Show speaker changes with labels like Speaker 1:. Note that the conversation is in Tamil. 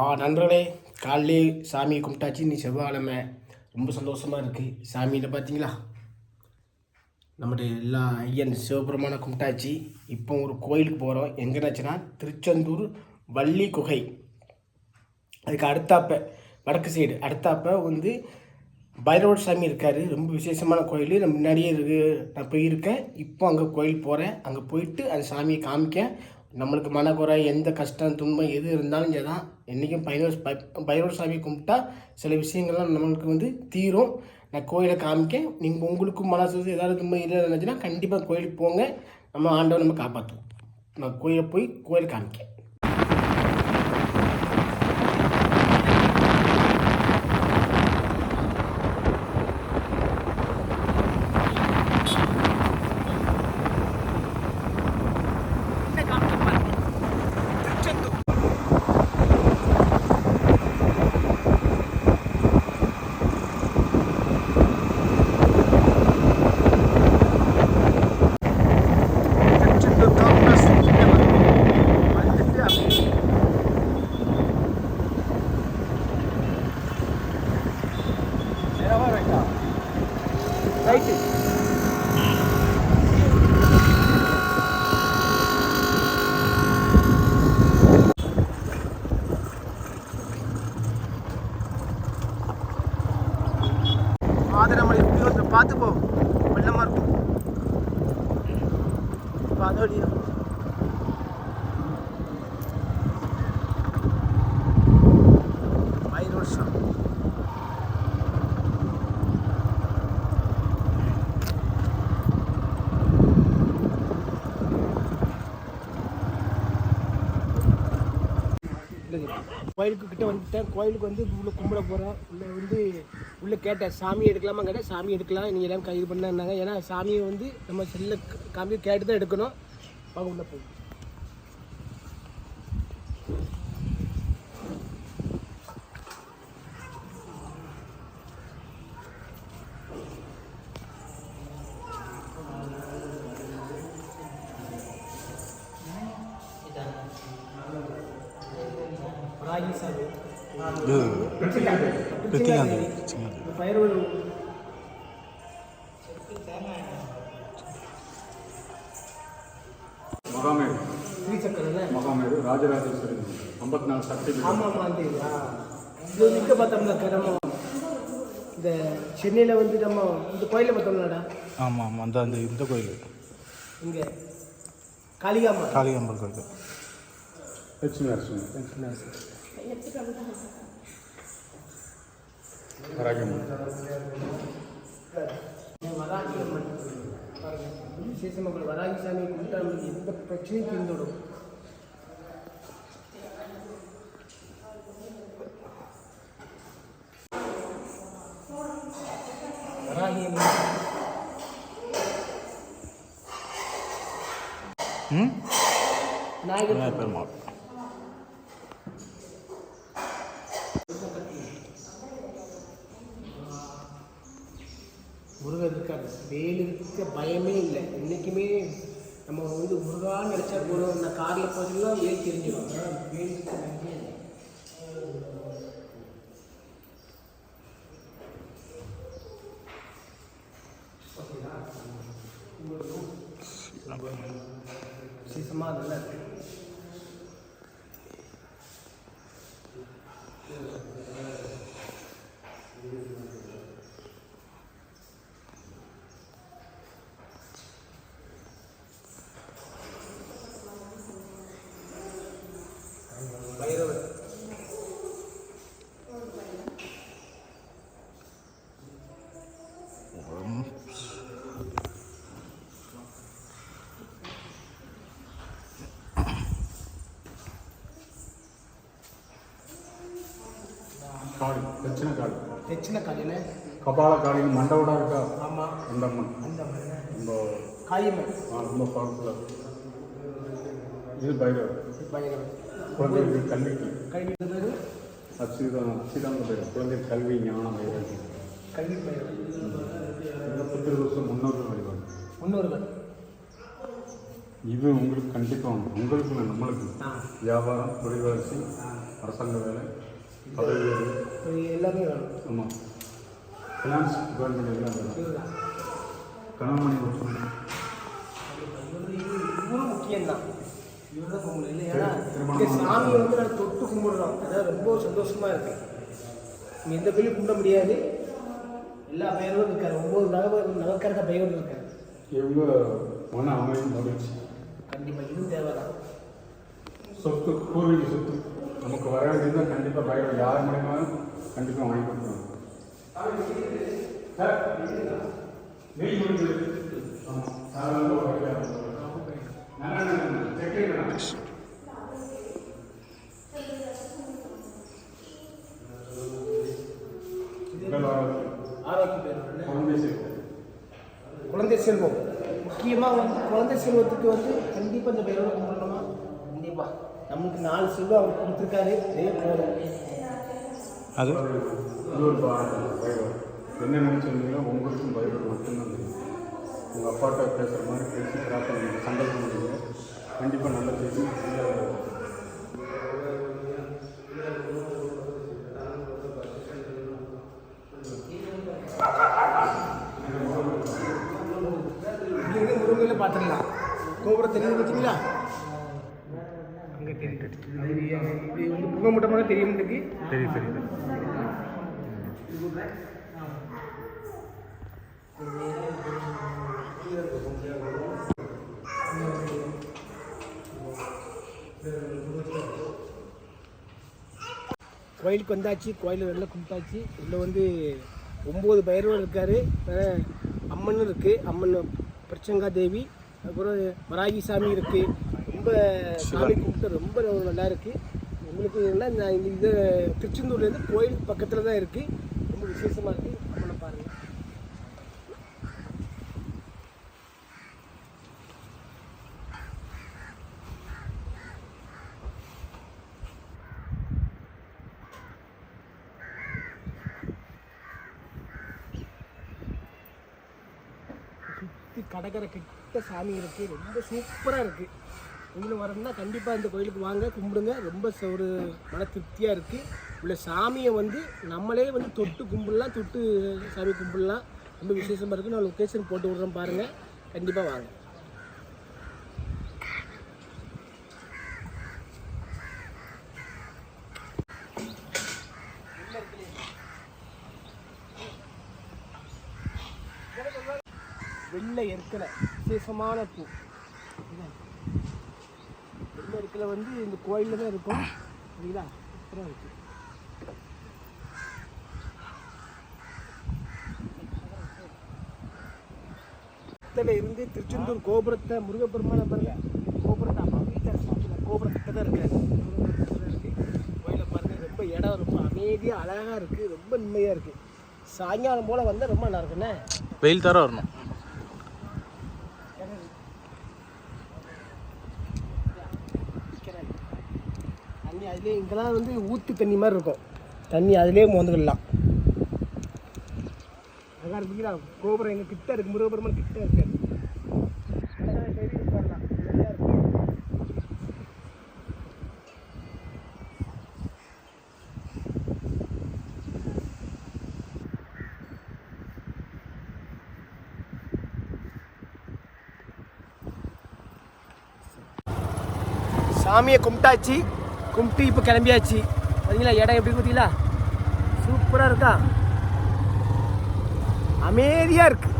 Speaker 1: ஆ நண்பர்களே காலையிலே சாமியை கும்பிட்டாச்சு. நீ செவ்வாய்க்கிழமை. ரொம்ப சந்தோஷமாக இருக்குது சாமியில் பார்த்தீங்களா நம்முடைய எல்லா ஐயன் சிவபெருமான கும்பிட்டாச்சு. இப்போ ஒரு கோயிலுக்கு போகிறோம் எங்கேனாச்சுன்னா திருச்செந்தூர் வள்ளி குகை. அதுக்கு அடுத்தாப்ப வடக்கு சைடு அடுத்தாப்ப வந்து பைரவர் சாமி இருக்கார். ரொம்ப விசேஷமான கோயில். நான் முன்னாடியே இருக்கு நான் போயிருக்கேன். இப்போ அங்கே கோயில் போகிறேன் அங்கே போயிட்டு அந்த சாமியை காமிக்க நம்மளுக்கு மனக்குறை எந்த கஷ்டம் துன்பம் எது இருந்தாலும் சரி தான். என்றைக்கும் பைரவர் பை- பைரவர் சாமி கும்பிட்டா சில விஷயங்கள்லாம் நம்மளுக்கு வந்து தீரும். நான் கோயிலை காமிக்க நீங்கள் உங்களுக்கும் மனசு ஏதாவது துன்பம் இல்லை இருந்துச்சுன்னா கண்டிப்பாக கோயிலுக்கு போங்க. நம்ம ஆண்டவன் நம்ம காப்பாற்றுவோம் நான் கோயிலை போய் கோயில் காமிக்க இப்படி வந்து பார்த்து போ வெள்ளமாக இருக்கும் இப்போ அதோடைய ஐந்து வருஷம் கோயிலுக்கு கிட்டே வந்துட்டேன். கோயிலுக்கு வந்து உள்ளே கும்பிட போகிறேன் உள்ளே வந்து உள்ளே கேட்டேன். சாமி எடுக்கலாமா கேட்டேன். சாமி எடுக்கலாம். நீங்கள் எல்லாம் கைது பண்ணாங்க ஏன்னா சாமியை வந்து நம்ம செல்ல காமியை கேட்டு தான் எடுக்கணும். அவங்க உள்ள போகும் ராகி சாமி
Speaker 2: இது ரித்திகாந்த் சின்னது
Speaker 1: பயிர்கள்
Speaker 3: மகாமேரு
Speaker 1: ஸ்ரீசக்கரல
Speaker 3: மகாமேரு ராஜராஜேஸ்வரி. ஐம்பத்தி நாலு சக்தி
Speaker 1: ஆமாம் ஆமாம் இல்லையா இது நிற்க பார்த்தோம்ல நம்ம இந்த சென்னையில் வந்து நம்ம இந்த கோயிலை பார்த்தோம்லடா.
Speaker 2: ஆமாம் ஆமாம் அந்த அந்த இந்த கோயில்.
Speaker 1: இங்கே. காளிகாமா
Speaker 2: காளிகாம்பல் கோயில்.
Speaker 3: லட்சுமி வராகியம்மன்
Speaker 1: வராகி அம்மன் பாருங்க விசேஷமாக வராகி சாமி கும்பிட்டா எந்த பிரச்சனையும் தீர்ந்துடும் நாயகர்
Speaker 2: பெருமாள்
Speaker 1: முருகர் இருக்காரு. வேல் இருக்க பயமே இல்லை. என்றைக்குமே நம்ம வந்து முருகான்னு நினச்சா போதும். நான் காரில் போகிறதுலாம் வேல் தெரிஞ்சிடும். ஆனா வேல் இருக்க பயமே நல்லா இருக்குது பைரவர்
Speaker 3: காளி தட்சிண காளி
Speaker 1: தெச்சின காலையில்
Speaker 3: கபால காளின்னு மண்டவோட இருக்கா?
Speaker 1: ஆமாம்
Speaker 3: அந்த அம்மன்
Speaker 1: அந்த
Speaker 3: ரொம்ப
Speaker 1: காளியம்மன்.
Speaker 3: ஆ, ரொம்ப பவர்ஃபுல்லாக இது பைரவர்.
Speaker 1: பைரவர்.
Speaker 3: குழந்தைகளுக்கு கல்விக்கு
Speaker 1: கல்வி பேர்?
Speaker 3: அச்சுதான் அச்சுதாங்க பைரவர் குழந்தைகள் கல்வி ஞானம் வைராக்கியம்
Speaker 1: கல்வி பைரவர்.
Speaker 3: புத்திர வருஷம் முன்னோர்கள் வழிபாடு
Speaker 1: முன்னோர்கள்.
Speaker 3: இது உங்களுக்கு கண்டிப்பாக உங்களுக்கு நம்மளுக்கு வியாபாரம் தொழில் அரசாங்க வேலை
Speaker 1: எல்லாமே வேணும்.
Speaker 3: ஆமாம் ஃபினான்ஸ் கவர்மெண்ட் எல்லாம் வேணும். கணவன் மணி சொல்லணும்
Speaker 1: இவரும் முக்கியம்தான். இவர் தான் கும்பிடு இல்லை ஏன்னா சாமியை வந்து நான் தொட்டு கும்பிடுறோம். அதான் ரொம்ப சந்தோஷமா இருக்கு. நம்ம எந்த கோயிலும் கும்பிட முடியாது. எல்லா பெயரும் இருக்காரு. ஒவ்வொரு நகர நகர்க்கரக பெயரும் இருக்காரு.
Speaker 3: இவங்க மன அமைதி மகிழ்ச்சி
Speaker 1: கண்டிப்பாக இதுவும் தேவைதான்.
Speaker 3: சொத்து பூர்வீக சொத்து. நமக்கு வர வேண்டியது கண்டிப்பாக பயிர் யார் மூலியமாலும் கண்டிப்பாக வாங்கி கொடுக்கணும். குழந்தை
Speaker 1: செல்வம். முக்கியமாக வந்து குழந்தை செல்வத்துக்கு வந்து கண்டிப்பாக இந்த பெயரோட கும்பிடணுமா கண்டிப்பாக நம்மளுக்கு நாலு செல்வம் அவர் கொடுத்துருக்காரு. அதே போதும்
Speaker 2: அது?
Speaker 3: இது ஒரு பா- பைரவர் என்ன நினைச்சிருந்தீங்களோ உங்களுக்கும் பைரவர் மட்டும்தான் தெரியும். உங்கள் அப்பாட்ட பேசுகிற மாதிரி பேசி நீங்கள் சண்டை பண்ணுவீங்க கண்டிப்பாக நல்ல பேசி
Speaker 1: கோபுரம் தெரியுது பார்த்தீங்களா இது வந்து முகமுட்டமாக தெரியும்
Speaker 2: தெரியும்
Speaker 1: கோயிலுக்கு வந்தாச்சு கோயில் வெளில கும்பிட்டாச்சு. உள்ள வந்து ஒம்பது பைரவர் இருக்காரு. அம்மனும் அம்மன் இருக்கு. அம்மன் பிரச்சங்கா தேவி அப்புறம் வராகி சாமி இருக்குது ரொம்ப சாமி கும்பிட்டு ரொம்ப நல்லா இருக்கு. உங்களுக்கு என்ன இந்த இந்த இது திருச்செந்தூர்லேருந்து கோயில் பக்கத்தில் தான் இருக்கு. ரொம்ப விசேஷமாக இருக்கு. அம்மனை பாருங்க. சுற்றி கடற்கரை கிட்ட சாமி இருக்கு. ரொம்ப சூப்பராக இருக்கு. நீங்களும் வரணும்னா கண்டிப்பாக இந்த கோயிலுக்கு வாங்க கும்பிடுங்க. ரொம்ப ஒரு மன திருப்தியாக இருக்குது உள்ள சாமியை வந்து நம்மளே வந்து தொட்டு கும்பிடலாம் தொட்டு சாமி கும்பிடலாம். ரொம்ப விசேஷமாக இருக்குது நான் லொக்கேஷன் போட்டு விட்றேன் பாருங்கள் கண்டிப்பாக வாங்க. வெள்ளை எற்கலை விசேஷமான பூ. இருக்கிற வந்து இந்த கோயிலில் தான் இருக்கும். சரிங்களா அப்புறம் இருக்கு. பக்கத்தில் இருந்து திருச்செந்தூர் கோபுரத்தை முருகப்பெருமான பாருங்க. கோபுரத்தை அம்மா வீட்டில் கோபுரத்தை தான் இருக்காரு கோயிலை பாருங்க ரொம்ப இடம் ரொம்ப அமைதியாக அழகாக இருக்குது ரொம்ப நிம்மதியாக இருக்குது சாயங்காலம் போல் வந்தால் ரொம்ப நல்லா இருக்குண்ணே
Speaker 2: வெயில் தர வரணும்
Speaker 1: தண்ணி அதுலேயே இங்கெல்லாம் வந்து ஊற்று தண்ணி மாதிரி இருக்கும். தண்ணி அதுலேயே மோந்துக்கிடலாம் அழகாக இருக்குங்களா கோபுரம் எங்கள் கிட்ட இருக்குது முருகபெருமான் கிட்ட இருக்காது சாமியை கும்பிட்டாச்சு. கும்பிட்டு இப்போ கிளம்பியாச்சு. பார்த்தீங்களா இடம் எப்படி பார்த்தீங்களா சூப்பராக இருக்கா? அமைதியாக இருக்குது